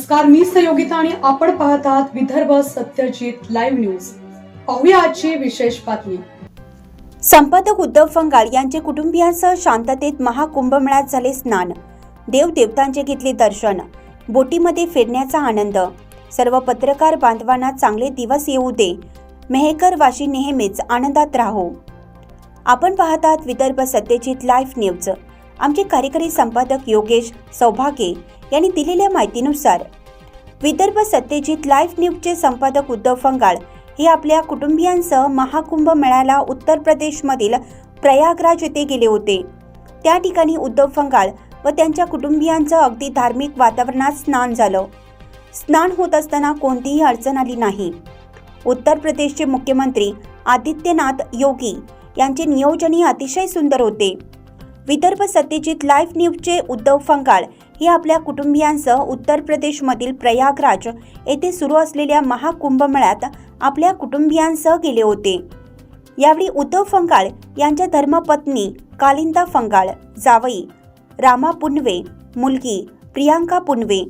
नमस्कार मी सहयोगिता आणि आपण पाहत आहात विदर्भ सत्यजित लाईव्ह न्यूज. पाहूया आजची विशेष बातमी. संपादक उद्धव फंगाळ यांचे कुटुंबियांसह शांततेत महाकुंभमेळ्यात झाले स्नान. देवदेवतांचे घेतले दर्शन. बोटीमध्ये फिरण्याचा आनंद. सर्व पत्रकार बांधवांना चांगले दिवस येऊ दे. मेहकर वाशी नेहमीच आनंदात राहो. आपण पाहत आहात विदर्भ सत्यजित लाईव्ह न्यूज. आमचे कार्यकारी संपादक योगेश सौभागे यांनी दिलेल्या माहितीनुसार विदर्भ सत्यजित लाईव्ह न्यूजचे संपादक उद्धव फंगाळ हे आपल्या कुटुंबियांसह महाकुंभ मेळ्याला उत्तर प्रदेशमधील प्रयागराज येथे गेले होते. त्या ठिकाणी उद्धव फंगाळ व त्यांच्या कुटुंबियांचं अगदी धार्मिक वातावरणात स्नान झालं. स्नान होत असताना कोणतीही अडचण आली नाही. उत्तर प्रदेशचे मुख्यमंत्री आदित्यनाथ योगी यांचे नियोजनही अतिशय सुंदर होते. विदर्भ सत्यजित लाईव्ह न्यूजचे उद्धव फंगाळ हे आपल्या कुटुंबियांसह उत्तर प्रदेशमधील प्रयागराज येथे सुरू असलेल्या महाकुंभमेळ्यात आपल्या कुटुंबियांसह गेले होते. यावेळी उद्धव फंगाळ यांच्या धर्मपत्नी कालिंदा फंगाळ जावई रामा पुनवे मुलगी प्रियांका पुनवे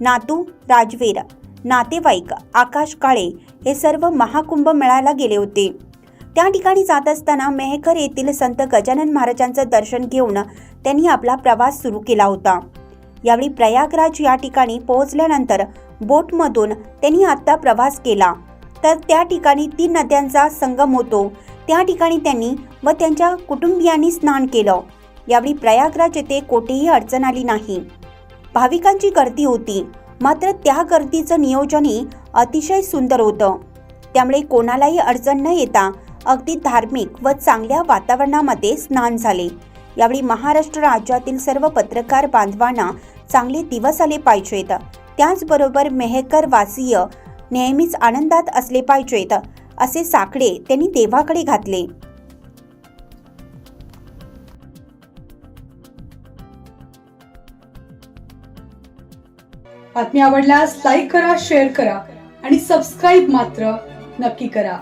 नातू राजवीर नातेवाईक आकाश काळे हे सर्व महाकुंभ मेळ्याला गेले होते. त्या ठिकाणी जात असताना मेहकर येथील संत गजानन महाराजांचं दर्शन घेऊन त्यांनी आपला प्रवास सुरू केला होता. यावेळी प्रयागराज या ठिकाणी पोहोचल्यानंतर बोटमधून त्यांनी आत्ता प्रवास केला. तर त्या ठिकाणी तीन नद्यांचा संगम होतो. त्या ठिकाणी त्यांनी व त्यांच्या कुटुंबियांनी स्नान केलं. यावेळी प्रयागराज येथे कोठेही अडचण आली नाही. भाविकांची गर्दी होती. मात्र त्या गर्दीचं नियोजनही अतिशय सुंदर होतं. त्यामुळे कोणालाही अडचण न येता अगदी धार्मिक व चांगल्या वातावरणामध्ये स्नान झाले. यावेळी महाराष्ट्र राज्यातील सर्व पत्रकार बांधवांना चांगले दिवस आले पाहिजेत. त्याचबरोबर मेहकर वासीय नेहमीच आनंदात असले पाहिजेत असे साकडे त्यांनी देवाकडे घातले. बातमी आवडल्यास लाईक करा शेअर करा आणि सबस्क्राईब मात्र नक्की करा.